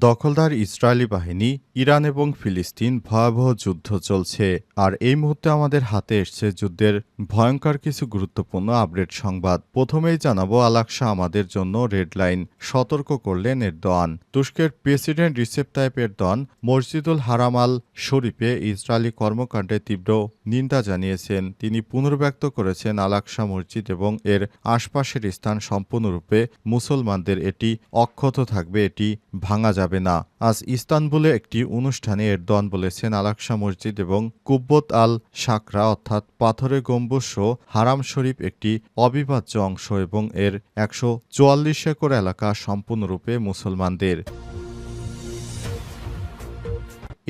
দখলদার ইসরায়েলি বাহিনী, ইরান এবং ফিলিস্তিন ভয়াবহ যুদ্ধ চলছে। আর এই মুহূর্তে আমাদের হাতে এসছে যুদ্ধের ভয়ঙ্কর কিছু গুরুত্বপূর্ণ আপডেট সংবাদ। প্রথমেই জানাব আলাকসা আমাদের জন্য রেড লাইন, সতর্ক করলেন এরদোয়ান। তুর্স্কের প্রেসিডেন্ট রিসেপ তাইপ এরদোয়ান মসজিদুল হারাম আল শরীফে ইসরায়েলি কর্মকাণ্ডে তীব্র নিন্দা জানিয়েছেন। তিনি পুনর্ব্যক্ত করেছেন আলাকসা মসজিদ এবং এর আশপাশের স্থান সম্পূর্ণরূপে মুসলমানদের এটি অক্ষত থাকবে, এটি ভাঙা যাবে না। আজ ইস্তানবুলে একটি অনুষ্ঠানে এরদোয়ান বলেছেন আলাকসা মসজিদ এবং কুব্বত আল সাকরা অর্থাৎ পাথরের গম্বুজ হারাম শরীফ একটি অবিভাজ্য অংশ এবং এর একশো চুয়াল্লিশ একর এলাকা সম্পূর্ণরূপে মুসলমানদের।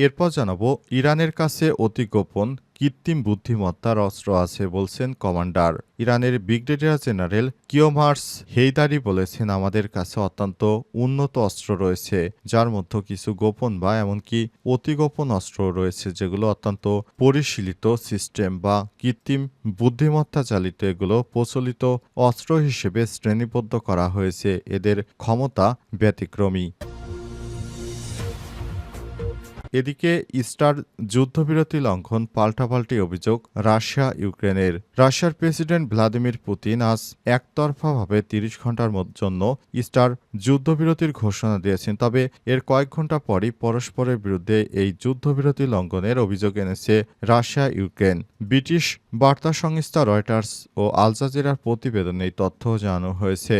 এরপর জানাব, ইরানের কাছে অতি গোপন কৃত্রিম বুদ্ধিমত্তার অস্ত্র আছে বলছেন কমান্ডার। ইরানের ব্রিগেডিয়ার জেনারেল কিওমার্স হেইদারি বলেছেন, আমাদের কাছে অত্যন্ত উন্নত অস্ত্র রয়েছে, যার মধ্যে কিছু গোপন বা এমনকি অতি গোপন অস্ত্র রয়েছে, যেগুলো অত্যন্ত পরিশীলিত সিস্টেম বা কৃত্রিম বুদ্ধিমত্তা চালিত, এগুলো প্রচলিত অস্ত্র হিসেবে শ্রেণীবদ্ধ করা হয়েছে। এদের ক্ষমতা ব্যতিক্রমী। এদিকে ইস্টার যুদ্ধবিরতি লঙ্ঘন, পাল্টাপাল্টি অভিযোগ, রাশিয়া, ইউক্রেনের। রাশিয়ার প্রেসিডেন্ট ভ্লাদিমির পুতিন আজ একতরফাভাবে তিরিশ ঘণ্টার জন্য ইস্টার যুদ্ধবিরতির ঘোষণা দিয়েছেন। তবে এর কয়েক ঘণ্টা পরই পরস্পরের বিরুদ্ধে এই যুদ্ধবিরতি লঙ্ঘনের অভিযোগ এনেছে রাশিয়া, ইউক্রেন। ব্রিটিশ বার্তা সংস্থা রয়টার্স ও আল জাজিরার প্রতিবেদনে তথ্য জানানো হয়েছে।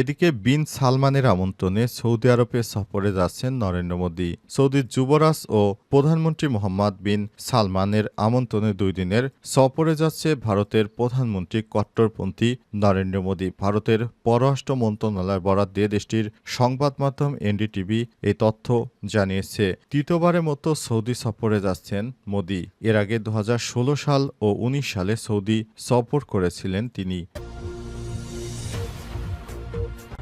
এদিকে বিন সালমানের আমন্ত্রণে সৌদি আরবে সফরে যাচ্ছেন নরেন্দ্র মোদী। সৌদির যুবরাজ ও প্রধানমন্ত্রী মোহাম্মদ বিন সালমানের আমন্ত্রণে দুই দিনের সফরে যাচ্ছে ভারতের প্রধানমন্ত্রী কট্টরপন্থী নরেন্দ্র মোদী। ভারতের পররাষ্ট্র মন্ত্রণালয় বরাদ দিয়ে দেশটির সংবাদ মাধ্যম এনডিটিভি এই তথ্য জানিয়েছে। তৃতীয়বারের মতো সৌদি সফরে যাচ্ছেন মোদী। এর আগে দু হাজার ষোলো সাল ও উনিশ সালে সৌদি সফর করেছিলেন তিনি।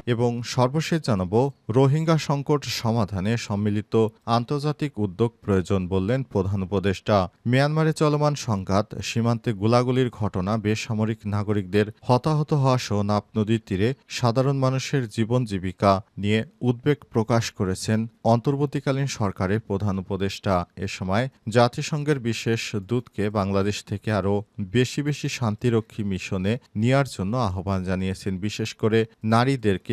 এবং সর্বশেষ জানাব, রোহিঙ্গা সংকট সমাধানে সম্মিলিত আন্তর্জাতিক উদ্যোগ প্রয়োজন বললেন প্রধান উপদেষ্টা। মিয়ানমারে চলমান সংঘাত, সীমান্তে গোলাগুলির ঘটনা, বেসামরিক নাগরিকদের হতাহত হওয়া সহ নাপ নদীর তীরে সাধারণ মানুষের জীবন জীবিকা নিয়ে উদ্বেগ প্রকাশ করেছেন অন্তর্বর্তীকালীন সরকারের প্রধান উপদেষ্টা। এ সময় জাতিসংঘের বিশেষ দূতকে বাংলাদেশ থেকে আরও বেশি বেশি শান্তিরক্ষী মিশনে নেয়ার জন্য আহ্বান জানিয়েছেন। বিশেষ করে নারীদেরকে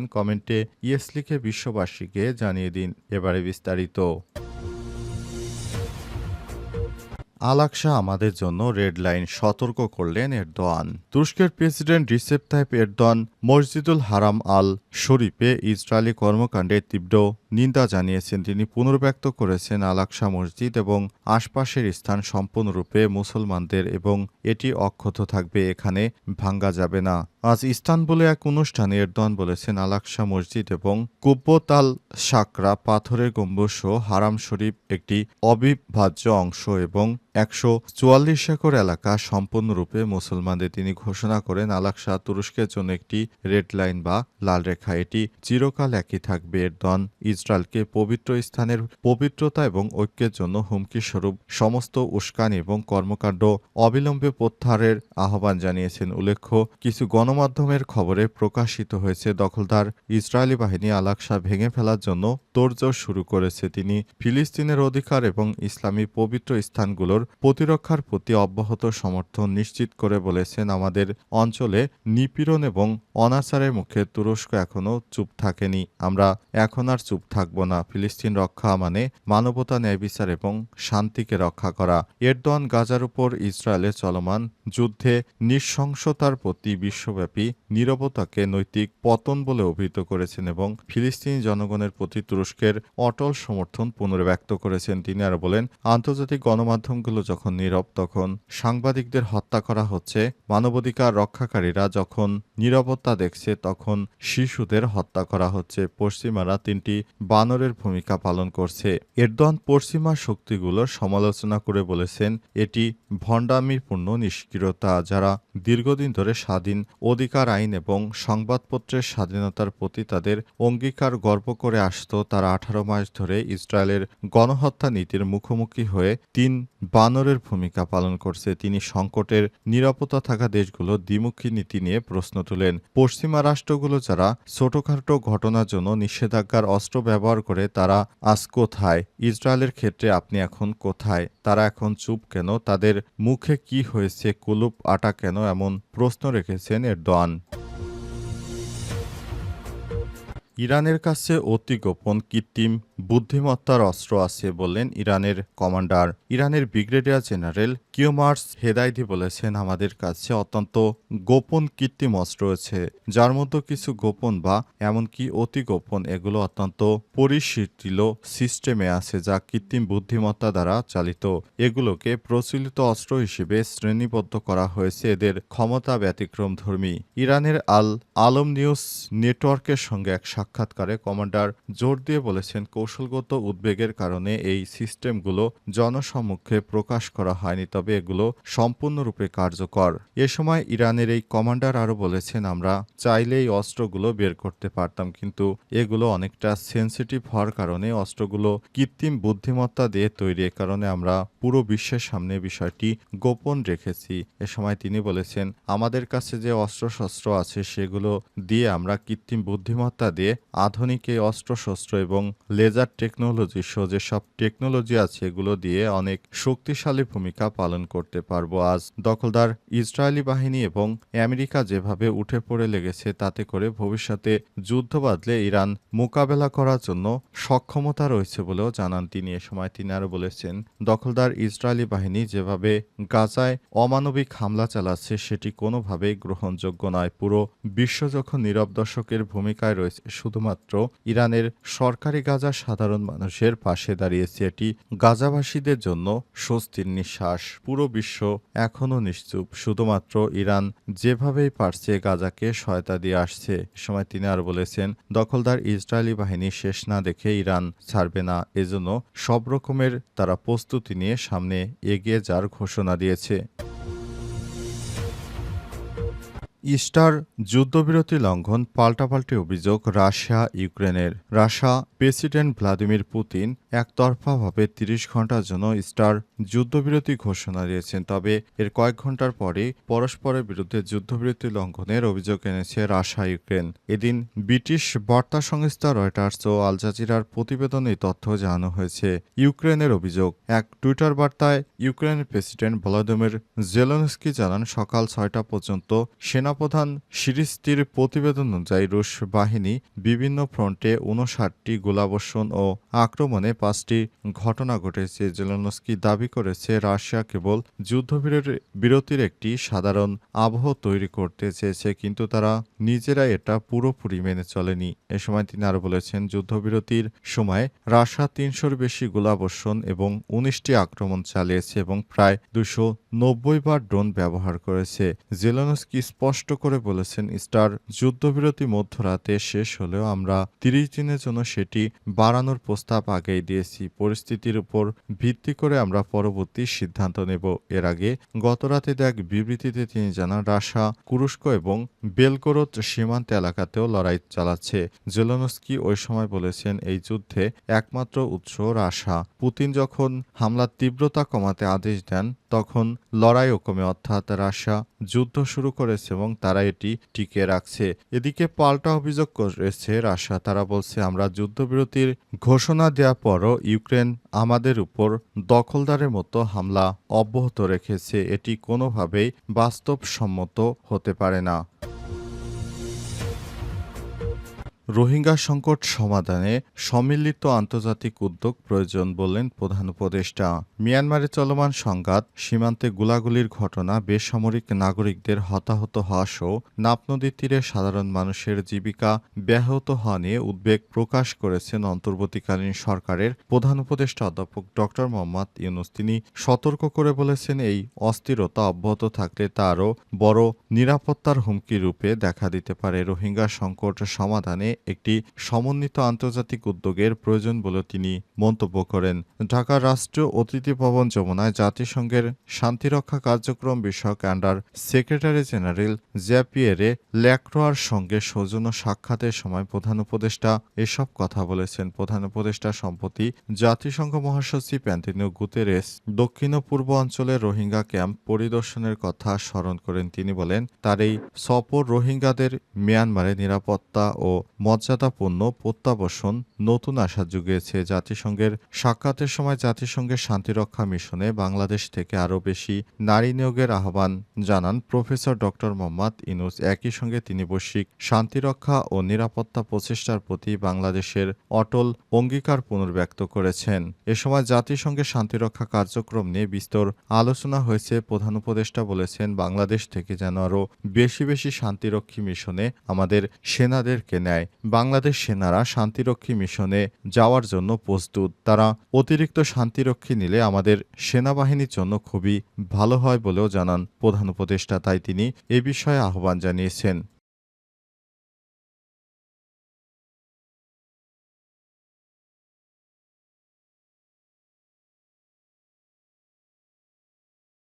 কমেন্টে ইয়েস লিখে বিশ্ববাসীকে জানিয়ে দিন। এবারে বিস্তারিত। আলাকসা আমাদের জন্য রেড লাইন সতর্ক করলেন এরদোয়ান। তুরস্কের প্রেসিডেন্ট রিসেপ তাইপ এরদোয়ান মসজিদুল হারাম আল শরীফে ইসরায়েলি কর্মকাণ্ডে তীব্র নিন্দা জানিয়েছেন তিনি, পুনর্ব্যক্ত করেছেন আলাকসা মসজিদ এবং আশপাশের স্থান সম্পূর্ণরূপে মুসলমানদের এবং এটি অক্ষত থাকবে, এখানে ভাঙ্গা যাবে না। আজ ইস্তানবুলে এক অনুষ্ঠানে এরদোয়ান বলেছেন আলাকসা মসজিদ এবং কুব্বত আল সাকরা পাথরের গম্বুজ হারাম শরীফ একটি অবিভাজ্য অংশ এবং একশো চুয়াল্লিশ একর এলাকা সম্পূর্ণরূপে মুসলমানদের তিনি ঘোষণা করেন আলাকসা তুরস্কের জন্য একটি রেড লাইন বা লাল রেখা, এটি চিরকাল একই থাকবে এরদন ইসরায়েলকে পবিত্র স্থানের পবিত্রতা এবং ঐক্যের জন্য হুমকি স্বরূপ সমস্ত উস্কানি এবং কর্মকাণ্ড অবিলম্বে প্রত্যাহারের আহ্বান জানিয়েছেন। উল্লেখ্য, কিছু গণমাধ্যমের খবরে প্রকাশিত হয়েছে, দখলদার ইসরায়েলি বাহিনী আলাকসা ভেঙে ফেলার জন্য তোড়জোড় শুরু করেছে। তিনি ফিলিস্তিনের অধিকার এবং ইসলামী পবিত্র স্থানগুলোর প্রতিরক্ষার প্রতি অব্যাহত সমর্থন নিশ্চিত করে বলেছেন। আমাদের অঞ্চলে নিপীড়ন এবং অনাচারের মুখে তুরস্ক এখনও চুপ থাকেনি। আমরা এখন আর চুপ থাকব না। ফিলিস্তিন রক্ষা মানে মানবতা, ন্যায় বিচার এবং শান্তিকে রক্ষা করা। এরদোয়ান গাজার উপর ইসরায়েলের চলমান যুদ্ধে নৃশংসতার প্রতি বিশ্বব্যাপী নীরবতাকে নৈতিক পতন বলে অভিহিত করেছেন এবং ফিলিস্তিনি জনগণের প্রতি তুরস্কের অটল সমর্থন পুনর্ব্যক্ত করেছেন। তিনি আর বলেন, আন্তর্জাতিক গণমাধ্যমগুলো যখন নীরব, তখন সাংবাদিকদের হত্যা করা হচ্ছে। মানবাধিকার রক্ষাকারীরা যখন নীরবতা দেখছে, তখন শিশুদের হত্যা করা হচ্ছে। পশ্চিমারা তিনটি বানরের ভূমিকা পালন করছে। এরদোয়ান পশ্চিমা শক্তিগুলোর সমালোচনা করে বলেছেন, এটি ভণ্ডামিপূর্ণ নিষ্ক্রিয়তা যারা দীর্ঘদিন ধরে স্বাধীন অধিকার আইন এবং সংবাদপত্রের স্বাধীনতার প্রতি তাদের অঙ্গীকার গর্ব করে আসত, তারা আঠারো মাস ধরে ইসরায়েলের গণহত্যা নীতির মুখোমুখি হয়ে তিন বানরের ভূমিকা পালন করছে। তিনি সংকটের নিরাপত্তা থাকা দেশগুলো দ্বিমুখী নীতি নিয়ে প্রশ্ন তুলেন। পশ্চিমা রাষ্ট্রগুলো যারা ছোটখাটো ঘটনার জন্য নিষেধাজ্ঞার অস্ত্র ব্যবহার করে তারা আজ কোথায়? ইসরায়েলের ক্ষেত্রে আপনি এখন কোথায়? তারা এখন চুপ কেন? তাদের মুখে কি হয়েছে? কুলুপ আটা কেন এমন প্রশ্ন রেখেছেন এরদোয়ান। ইরানের কাছে অতি গোপন কৃত্রিম বুদ্ধিমত্তার অস্ত্র আছে বললেন ইরানের কমান্ডার। ইরানের ব্রিগেডিয়ার জেনারেল কিওমার্স হেদাইদি বলেছেন, আমাদের কাছে অত্যন্ত গোপন কৃত্রিম অস্ত্র রয়েছে। যার মধ্যে কিছু গোপন বা এমনকি অতি গোপন, এগুলো অত্যন্ত পরিশীলিত সিস্টেমে আছে যা কৃত্রিম বুদ্ধিমত্তা দ্বারা চালিত। এগুলোকে প্রচলিত অস্ত্র হিসেবে শ্রেণীবদ্ধ করা হয়েছে। এদের ক্ষমতা ব্যতিক্রম ধর্মী। ইরানের আল আলম নিউজ নেটওয়ার্কের সঙ্গে এক সাক্ষাৎকারে কমান্ডার জোর দিয়ে বলেছেন কৌশলগত উদ্বেগের কারণে এই সিস্টেমগুলো জনসম্মুখে প্রকাশ করা হয়নি, তবে এগুলো সম্পূর্ণরূপে কার্যকর। এ সময় ইরানের এই কমান্ডার আরও বলেছেন, আমরা চাইলে এই অস্ত্রগুলো বের করতে পারতাম, কিন্তু এগুলো অনেকটা সেন্সিটিভ হওয়ার কারণে অস্ত্রগুলো কৃত্রিম বুদ্ধিমত্তা দিয়ে তৈরি। কারণে আমরা পুরো বিশ্বের সামনে বিষয়টি গোপন রেখেছি। এ সময় তিনি বলেছেন, আমাদের কাছে যে অস্ত্রশস্ত্র আছে, সেগুলো দিয়ে আমরা কৃত্রিম বুদ্ধিমত্তা দিয়ে আধুনিক এই অস্ত্রশস্ত্র এবং লেজার টেকনোলজি সহ যেসব টেকনোলজি আছে, এগুলো দিয়ে অনেক শক্তিশালী ভূমিকা পালন করতে পারব। আজ দখলদার ইসরায়েলি বাহিনী এবং আমেরিকা যেভাবে উঠে পড়ে লেগেছে, তাতে করে ভবিষ্যতে যুদ্ধ বাদলে ইরান মোকাবেলা করার জন্য সক্ষমতা রয়েছে বলেও জানান তিনি। এ সময় তিনি আরও বলেছেন, দখলদার ইসরায়েলি বাহিনী যেভাবে গাজায় অমানবিক হামলা চালাচ্ছে, সেটি কোনোভাবেই গ্রহণযোগ্য নয়। পুরো বিশ্ব যখন নীরব দর্শকের ভূমিকায় রয়েছে, শুধুমাত্র ইরানের সরকারি গাজা সাধারণ মানুষের পাশে দাঁড়িয়েছে এটি। গাজাবাসীদের জন্য স্বস্তির নিঃশ্বাস। পুরো বিশ্ব এখনও নিশ্চুপ। শুধুমাত্র ইরান যেভাবেই পারছে গাজাকে সহায়তা দিয়ে আসছে। সময় তিনি আর বলেছেন, দখলদার ইসরায়েলি বাহিনী শেষ না দেখে ইরান ছাড়বে না। এজন্য সব রকমের তারা প্রস্তুতি নিয়ে সামনে এগিয়ে যাওয়ার ঘোষণা দিয়েছে। ইস্টার যুদ্ধবিরতি লঙ্ঘন, পাল্টাপাল্টি অভিযোগ, রাশিয়া, ইউক্রেনের। রাশিয়া প্রেসিডেন্ট ভ্লাদিমির পুতিন একতরফাভাবে তিরিশ ঘণ্টার জন্য স্টার যুদ্ধবিরতি ঘোষণা দিয়েছেন। তবে এর কয়েক ঘণ্টার পরে পরস্পরের বিরুদ্ধে যুদ্ধবিরতি লঙ্ঘনের অভিযোগ এনেছে রাশিয়া, ইউক্রেন। এদিন ব্রিটিশ বার্তা সংস্থা রয়টার্স ও আল জাজিরার প্রতিবেদনে তথ্য জানানো হয়েছে। ইউক্রেনের অভিযোগ, এক টুইটার বার্তায় ইউক্রেনের প্রেসিডেন্ট ভলাদিমির জেলেনস্কি জানান, সকাল ছয়টা পর্যন্ত সেনাপ্রধান সিরিস্তির প্রতিবেদন অনুযায়ী রুশ বাহিনী বিভিন্ন ফ্রন্টে উনষাটটি গোলাবর্ষণ ও আক্রমণে পাঁচটি ঘটনা ঘটেছে। জেলেনস্কি দাবি করেছে, রাশিয়া কেবল যুদ্ধবিরতির বিরতির একটি সাধারণ আবহ তৈরি করতে চেয়েছে, কিন্তু তারা নিজেরা এটা পুরোপুরি মেনে চলেনি। এ সময় তিনি আরও বলেছেন, যুদ্ধবিরতির সময় রাশিয়া তিনশোর বেশি গোলাবর্ষণ এবং উনিশটি আক্রমণ চালিয়েছে এবং প্রায় দুশো নব্বই বার ড্রোন ব্যবহার করেছে। জেলেনস্কি স্পষ্ট করে বলেছেন, স্টার যুদ্ধবিরতি মধ্যরাতে শেষ হলেও আমরা তিরিশ দিনের জন্য সেটি বাড়ানোর প্রস্তাব আগেই দিয়েছি। পরিস্থিতির উপর ভিত্তি করে আমরা পরবর্তী সিদ্ধান্ত নেব। এর আগে গতরাতে এক বিবৃতিতে তিনি জানান, রাশা কুরস্ক এবং বেলগোরদ সীমান্ত এলাকাতেও লড়াই চালাচ্ছে। জেলনস্কি ওই সময় বলেছেন, এই যুদ্ধে একমাত্র উৎস রাশা। পুতিন যখন হামলার তীব্রতা কমাতে আদেশ দেন, তখন লড়াইও কমে। অর্থাৎ রাশা যুদ্ধ শুরু করেছে এবং তারা এটি টিকে রাখছে। এদিকে পাল্টা অভিযোগ করেছে রাশিয়া। তারা বলছে, আমরা যুদ্ধবিরতির ঘোষণা দেওয়ার পরও ইউক্রেন আমাদের উপর দখলদারের মতো হামলা অব্যাহত রেখেছে। এটি কোনোভাবেই বাস্তবসম্মত হতে পারে না। রোহিঙ্গা সংকট সমাধানে সম্মিলিত আন্তর্জাতিক উদ্যোগ প্রয়োজন বললেন প্রধান উপদেষ্টা। মিয়ানমারে চলমান সংঘাত, সীমান্তে গুলাগুলির ঘটনা, বেসামরিক নাগরিকদের হতাহত হওয়া সহ নাপ নদীর তীরে সাধারণ মানুষের জীবিকা ব্যাহত হওয়া নিয়ে উদ্বেগ প্রকাশ করেছেন অন্তর্বর্তীকালীন সরকারের প্রধান উপদেষ্টা অধ্যাপক ড. মোহাম্মদ ইউনুস। তিনি সতর্ক করে বলেছেন, এই অস্থিরতা অব্যাহত থাকলে তা আরও বড় নিরাপত্তার হুমকি রূপে দেখা দিতে পারে। রোহিঙ্গা সংকট সমাধানে একটি সমন্বিত আন্তর্জাতিক উদ্যোগের প্রয়োজন বলে তিনি মন্তব্য করেন। ঢাকার রাষ্ট্রীয় অতিথি ভবন যমুনায় জাতিসংঘের শান্তিরক্ষা কার্যক্রম বিষয়ক under secretary general Jean Pierre ল্যাক্রোয়ার সঙ্গে সৌজন্য সাক্ষাতের সময় প্রধান উপদেষ্টা এসব কথা বলেছেন। প্রধান উপদেষ্টা সম্প্রতি জাতিসংঘ মহাসচিব অ্যান্টনিও গুতেরেস দক্ষিণ পূর্ব অঞ্চলের রোহিঙ্গা ক্যাম্প পরিদর্শনের কথা স্মরণ করেন। তিনি বলেন, তার এই সফর রোহিঙ্গাদের মিয়ানমারে নিরাপত্তা ও মর্যাদাপূর্ণ প্রত্যাবর্ষণ, নতুন আশা জুগিয়েছে জাতিসংঘের সাক্ষাতের সময় জাতিসংঘের শান্তিরক্ষা মিশনে বাংলাদেশ থেকে আরও বেশি নারী নিয়োগের আহ্বান জানান প্রফেসর ডক্টর মোহাম্মদ ইনুস একই সঙ্গে তিনি বৈশ্বিক শান্তিরক্ষা ও নিরাপত্তা প্রচেষ্টার প্রতি বাংলাদেশের অটল অঙ্গীকার পুনর্ব্যক্ত করেছেন। এ সময় জাতিসংঘের শান্তিরক্ষা কার্যক্রম নিয়ে বিস্তর আলোচনা হয়েছে। প্রধান উপদেষ্টা বলেছেন, বাংলাদেশ থেকে যেন আরও বেশি বেশি শান্তিরক্ষী মিশনে আমাদের সেনাদেরকে নেয়। বাংলাদেশ সেনারা শান্তিরক্ষী মিশনে যাওয়ার জন্য প্রস্তুত। তারা অতিরিক্ত শান্তিরক্ষী নিলে আমাদের সেনাবাহিনীর জন্য খুবই ভালো হয় বলেও জানান প্রধান উপদেষ্টা। তাই তিনি এ বিষয়ে আহ্বান জানিয়েছেন।